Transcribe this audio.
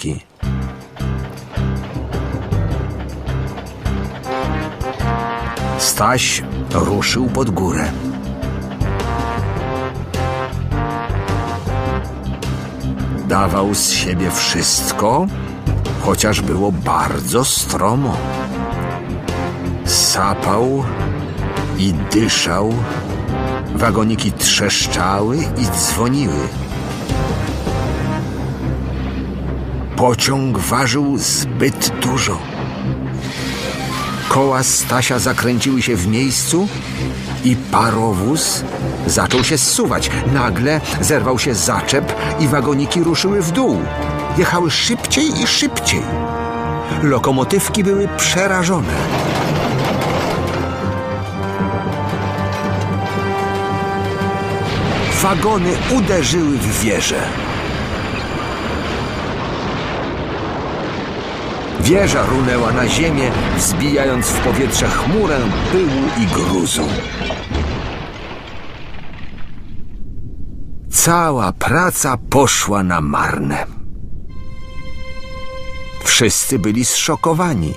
łódki. Staś ruszył pod górę. Dawał z siebie wszystko, chociaż było bardzo stromo. Sapał i dyszał, wagoniki trzeszczały i dzwoniły. Pociąg ważył zbyt dużo. Koła Stasia zakręciły się w miejscu i parowóz zaczął się zsuwać. Nagle zerwał się zaczep i wagoniki ruszyły w dół. Jechały szybciej i szybciej. Lokomotywki były przerażone. Wagony uderzyły w wieżę. Wieża runęła na ziemię, wzbijając w powietrze chmurę pyłu i gruzu. Cała praca poszła na marne. Wszyscy byli zszokowani.